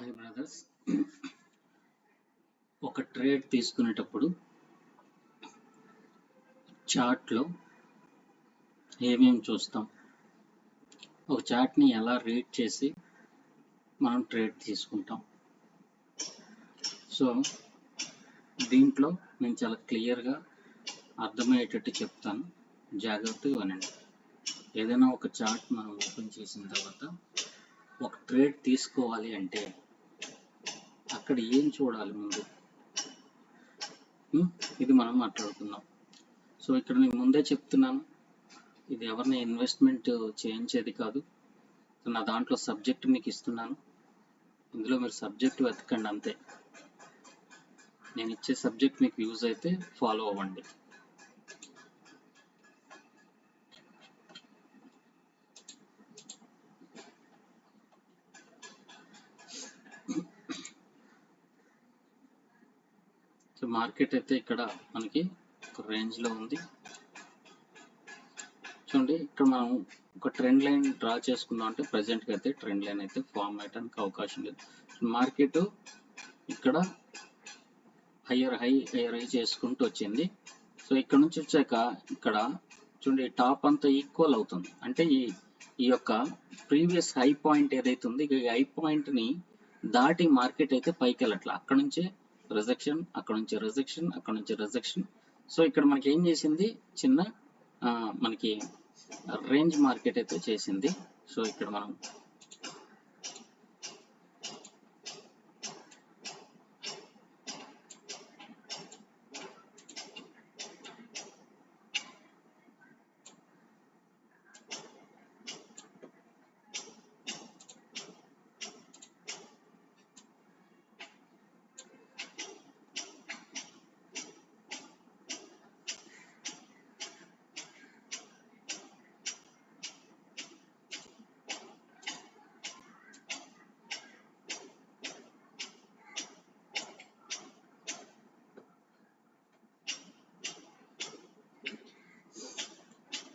Sorry brothers ఒక trade తీసుకునేటప్పుడు చార్ట్లో ఏమేమి చూస్తాం? ఒక చార్ట్ని ఎలా రీడ్ చేసి మనం ట్రేడ్ తీసుకుంటాం? సో దీంట్లో నేను చాలా క్లియర్గా అర్థమయ్యేటట్టు చెప్తాను. జాగ్రత్తగా వినండి. ఏదైనా ఒక చార్ట్ మనం ఓపెన్ చేసిన తర్వాత ఒక ట్రేడ్ తీసుకోవాలి అంటే అక్కడ ఏం చూడాలి ముందు? ఇది మనం మాట్లాడుకుందాం. సో ఇక్కడ నేను ముందే చెప్తున్నాను ఇది ఎవరిని ఇన్వెస్ట్మెంట్ చేయించేది కాదు. నా దాంట్లో సబ్జెక్ట్ మీకు ఇస్తున్నాను. ఇందులో మీరు సబ్జెక్ట్ వెతకండి అంతే. నేను ఇచ్చే సబ్జెక్ట్ మీకు యూజ్ అయితే ఫాలో అవ్వండి. మార్కెట్ అయితే ఇక్కడ మనకి ఒక రేంజ్లో ఉంది. చూడండి ఇక్కడ మనం ఒక ట్రెండ్ లైన్ డ్రా చేసుకుందాం అంటే ప్రెసెంట్గా అయితే ట్రెండ్ లైన్ అయితే ఫామ్ అయ్యడానికి అవకాశం లేదు. మార్కెట్ ఇక్కడ హయ్యర్ హై హయ్యర్ హై చేసుకుంటూ వచ్చింది. సో ఇక్కడ నుంచి వచ్చాక ఇక్కడ చూడండి టాప్ అంతా ఈక్వల్ అవుతుంది. అంటే ఈ ఈ యొక్క ప్రీవియస్ హై పాయింట్ ఏదైతే ఉంది ఈ హై పాయింట్ని దాటి మార్కెట్ అయితే పైకి వెళ్ళట్లా. అక్కడ నుంచే రిజెక్షన్ అక్కడ నుంచి రిజెక్షన్ అక్కడ నుంచి రిజెక్షన్ సో ఇక్కడ మనకి ఏం చేసింది? చిన్న ఆ, మనకి రేంజ్ మార్కెట్ అయితే చేసింది. సో ఇక్కడ మనం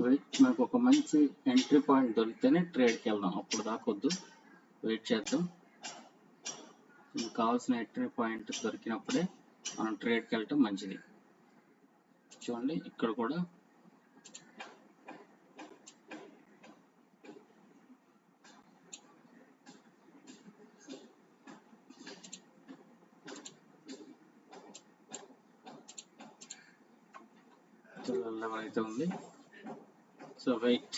వెయిట్ మనకు ఒక మంచి ఎంట్రీ పాయింట్ దొరికితేనే ట్రేడ్కి వెళ్దాం. అప్పుడు దాకా వద్దు. వెయిట్ చేద్దాం. కావాల్సిన ఎంట్రీ పాయింట్ దొరికినప్పుడే మనం ట్రేడ్కి వెళ్ళటం మంచిది. చూడండి ఇక్కడ కూడా అయితే ఉంది. సో వెయిట్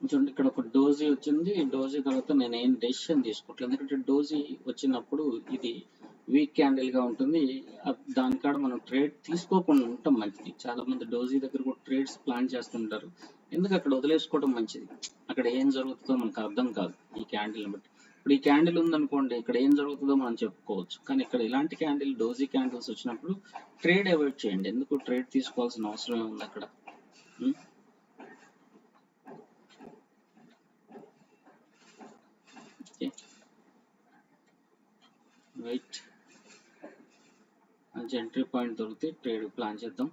చూడండి ఇక్కడ ఒక డోజీ వచ్చింది. ఈ డోజీ తర్వాత నేను ఏం డెసిషన్ తీసుకోవట్లేదు. ఎందుకంటే డోజీ వచ్చినప్పుడు ఇది వీక్ క్యాండిల్గా ఉంటుంది. దానికాడ దాని కాడ మనం ట్రేడ్ తీసుకోకుండా ఉండటం మంచిది. చాలా మంది డోజీ దగ్గర కూడా ట్రేడ్స్ ప్లాన్ చేస్తుంటారు. ఎందుకు అక్కడ వదిలేసుకోవడం మంచిది? అక్కడ ఏం జరుగుతుందో మనకు అర్థం కాదు ఈ క్యాండిల్ బట్టి. ఇప్పుడు ఈ క్యాండిల్ ఉందనుకోండి ఇక్కడ ఏం జరుగుతుందో మనం చెప్పుకోవచ్చు. కానీ ఇక్కడ ఇలాంటి క్యాండిల్ డోజీ క్యాండిల్స్ వచ్చినప్పుడు ట్రేడ్ అవాయిడ్ చేయండి. ఎందుకు? ట్రేడ్ తీసుకోవాల్సిన అవసరం ఉంది అక్కడ? వెయిట్ మంచి ఎంట్రీ పాయింట్ దొరికితే ట్రేడ్ ప్లాన్ చేద్దాం.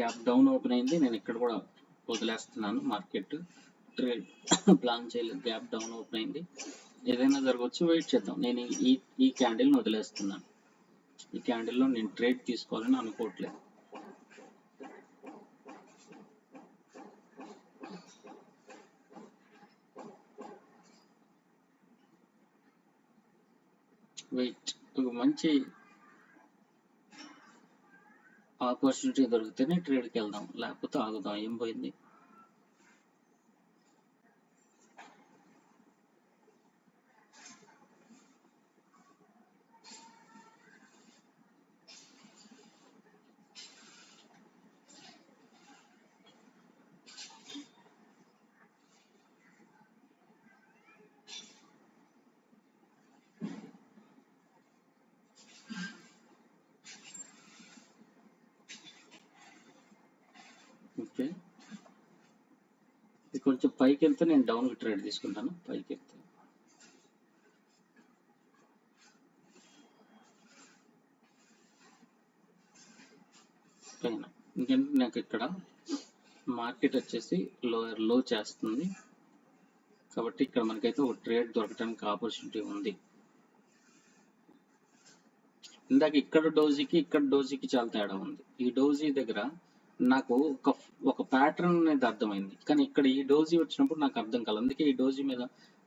గ్యాప్ డౌన్ ఓపెన్ అయింది. నేను ఇక్కడ కూడా వదిలేస్తున్నాను. మార్కెట్ ట్రేడ్ ప్లాన్ చేయలేదు. గ్యాప్ డౌన్ ఓపెన్ అయింది. ఏదైనా జరగవచ్చు వెయిట్ చేద్దాం. నేను ఈ ఈ క్యాండిల్ని వదిలేస్తున్నాను. ఈ క్యాండిల్లో నేను ట్రేడ్ తీసుకోవాలని అనుకోవట్లేదు. వెయిట్. ఒక మంచి ఆపర్చునిటీ దొరికితేనే ట్రేడ్కి వెళ్దాం. లేకపోతే ఆగుదాం. ఏం పోయింది? ఓకే. ఇది కొంచెం పైకి వెళ్తే నేను డౌన్ ట్రేడ్ తీసుకుంటాను. పైకి వెళ్తే పైన నాకు ఇక్కడ మార్కెట్ వచ్చేసి లోయర్లో చేస్తుంది. కాబట్టి ఇక్కడ మనకైతే ఒక ట్రేడ్ దొరకడానికి ఆపర్చునిటీ ఉంది. ఇందాక ఇక్కడ డోజీకి ఇక్కడ డోజీకి చాలా తేడా ఉంది. ఈ డోజీ దగ్గర నాకు ఒక ఒక ప్యాటర్న్ అనేది అర్థమైంది. కానీ ఇక్కడ ఈ డోజీ వచ్చినప్పుడు నాకు అర్థం కాలేదు. అందుకే ఈ డోజీ మీద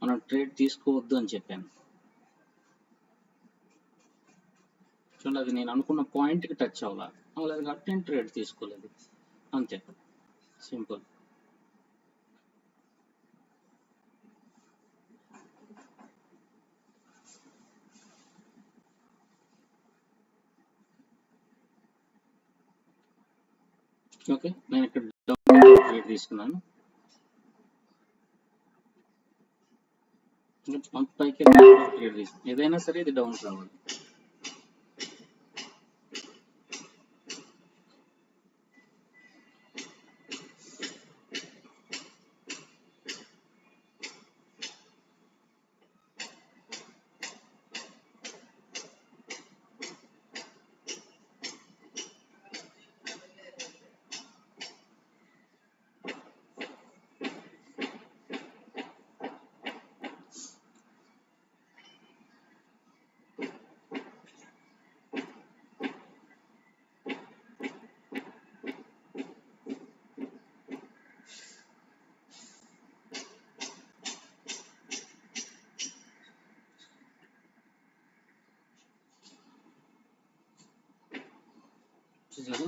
మనం ట్రేడ్ తీసుకోవద్దు అని చెప్పాను. చూడండి అది నేను అనుకున్న పాయింట్కి టచ్ అవ్వాలి? అవ్వలేదు కాబట్టి నేను ట్రేడ్ తీసుకోలేదు. అంతే. సింపుల్ ఓకే నేను ఇక్కడ డౌన్ తీసుకున్నాను. ఇంకా పైకి తీసుకున్నాను ఏదైనా సరే ఇది డౌన్ రావాలి. చూసారు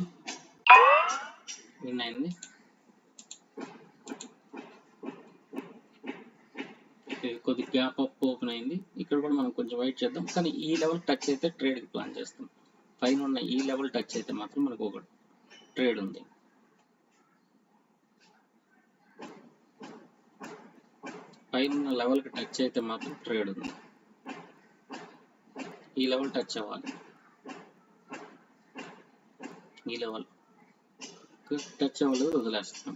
విన్ అయింది కొద్ది గ్యాప్ అప్ ఓపెన్ అయింది. ఇక్కడ కూడా మనం కొంచెం వెయిట్ చేద్దాం. కానీ ఈ లెవెల్ టచ్ అయితే ట్రేడ్ ప్లాన్ చేస్తాం. పైన ఉన్న ఈ లెవెల్ టచ్ అయితే మాత్రం మనకు ఒక ట్రేడ్ ఉంది. పైన ఉన్న లెవెల్కి టచ్ అయితే మాత్రం ట్రేడ్ ఉంది. ఈ లెవెల్ టచ్ అవ్వాలి. ఈ లెవెల్ టచ్ అవ్వలేదు వదిలేస్తాం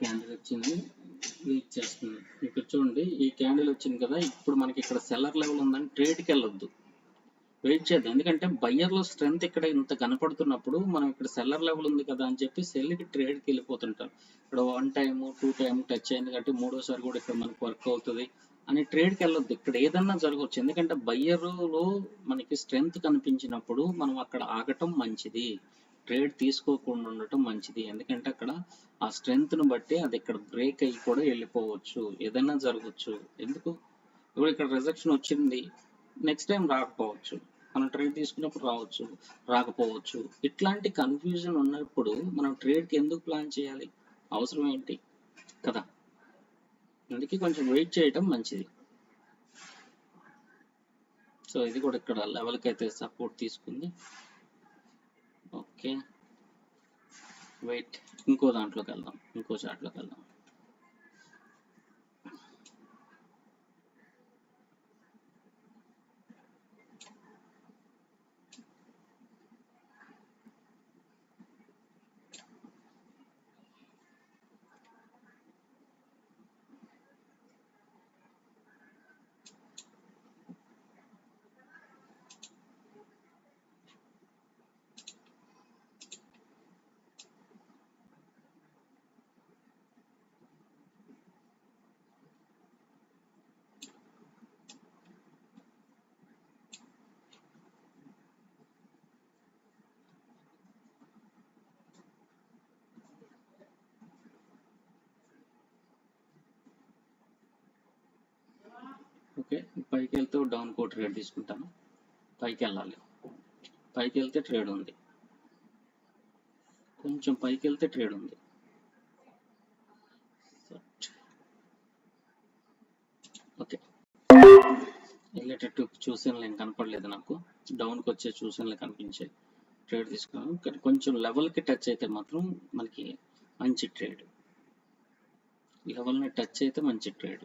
క్యాండిల్ వచ్చింది. వెయిట్ చేస్తుంది. ఇక్కడ చూడండి ఈ క్యాండిల్ వచ్చింది కదా ఇప్పుడు మనకి ఇక్కడ సెల్లర్ లెవెల్ ఉందని ట్రేడ్కి వెళ్ళొద్దు. వెయిట్ చేద్దాం. ఎందుకంటే బయ్యర్లో స్ట్రెంత్ ఇక్కడ ఇంత కనపడుతున్నప్పుడు మనం ఇక్కడ సెల్లర్ లెవెల్ ఉంది కదా అని చెప్పి సెల్కి ట్రేడ్కి వెళ్ళిపోతుంటాం. ఇక్కడ one time two time touch అయింది కాబట్టి మూడోసారి కూడా ఇక్కడ మనకు వర్క్ అవుతుంది అని ట్రేడ్కి వెళ్ళొద్దు. ఇక్కడ ఏదన్నా జరగవచ్చు. ఎందుకంటే బయ్యర్లో మనకి స్ట్రెంత్ కనిపించినప్పుడు మనం అక్కడ ఆగటం మంచిది. ట్రేడ్ తీసుకోకుండా ఉండటం మంచిది. ఎందుకంటే అక్కడ ఆ స్ట్రెంగ్త్ను బట్టి అది ఇక్కడ బ్రేక్ అయ్యి కూడా వెళ్ళిపోవచ్చు. ఏదైనా జరగవచ్చు ఎందుకు? ఇప్పుడు ఇక్కడ రిజెక్షన్ వచ్చింది. నెక్స్ట్ టైం రాకపోవచ్చు. మనం ట్రేడ్ తీసుకున్నప్పుడు రావచ్చు. రాకపోవచ్చు. ఇట్లాంటి కన్ఫ్యూజన్ ఉన్నప్పుడు మనం ట్రేడ్కి ఎందుకు ప్లాన్ చేయాలి? అవసరం ఏంటి? కదా? అందుకే కొంచెం వెయిట్ చేయటం మంచిది. సో ఇది కూడా ఇక్కడ లెవెల్కి అయితే సపోర్ట్ తీసుకుంది. ఓకే వెయిట్ ఇంకో దాంట్లోకి వెళ్దాం. ఇంకో చాట్లోకి వెళ్దాం. ఓకే పైకి వెళ్తే డౌన్ కో ట్రేడ్ తీసుకుంటాను. పైకి వెళ్ళాలి పైకి వెళ్తే ట్రేడ్ ఉంది. కొంచెం పైకి వెళ్తే ట్రేడ్ ఉంది. ఓకే. వెళ్ళేటట్టు చూసిన కనపడలేదు నాకు. డౌన్కి వచ్చే చూసినలే కనిపించే ట్రేడ్ తీసుకున్నాను. కానీ కొంచెం లెవెల్కి టచ్ అయితే మాత్రం మనకి మంచి ట్రేడ్. లెవెల్ని టచ్ అయితే మంచి ట్రేడ్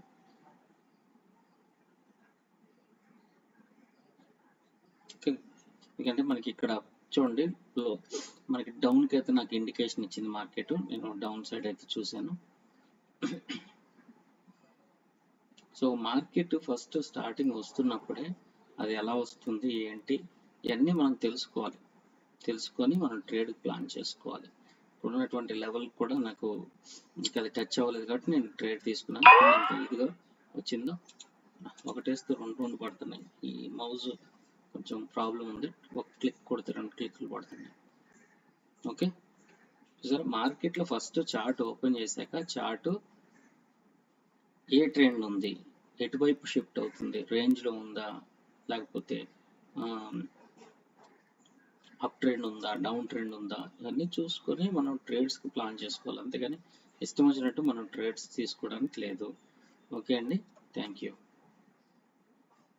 ఓకే ఎందుకంటే మనకి ఇక్కడ చూడండి లో మనకి డౌన్కి అయితే నాకు ఇండికేషన్ ఇచ్చింది మార్కెట్ నేను డౌన్ సైడ్ అయితే చూశాను. సో మార్కెట్ ఫస్ట్ స్టార్టింగ్ వస్తున్నప్పుడే అది ఎలా వస్తుంది ఏంటి ఇవన్నీ మనం తెలుసుకోవాలి. తెలుసుకొని మనం ట్రేడ్ ప్లాన్ చేసుకోవాలి. ఇప్పుడున్నటువంటి లెవెల్ కూడా నాకు ఇంకా అది టచ్ అవ్వలేదు కాబట్టి నేను ట్రేడ్ తీసుకున్నాను. ఇదిగో ఇదిగా వచ్చిందో. ఒకటేస్తే రెండు రెండు పడుతున్నాయి. ఈ మౌజ్ కొంచెం ప్రాబ్లం ఉంది. ఒక క్లిక్ కొడితే రెండు క్లిక్లు పడుతున్నాయి ఓకే చూసారా? మార్కెట్లో ఫస్ట్ చార్ట్ ఓపెన్ చేశాక చార్ట్ ఏ ట్రెండ్ ఉంది? ఎటువైపు షిఫ్ట్ అవుతుంది? రేంజ్లో ఉందా? లేకపోతే అప్ ట్రెండ్ ఉందా? డౌన్ ట్రెండ్ ఉందా? ఇవన్నీ చూసుకొని మనం ట్రేడ్స్కి ప్లాన్ చేసుకోవాలి. అంతేగాని ఇష్టం వచ్చినట్టు మనం ట్రేడ్స్ తీసుకోవడానికి లేదు. ఓకే అండి? Thank you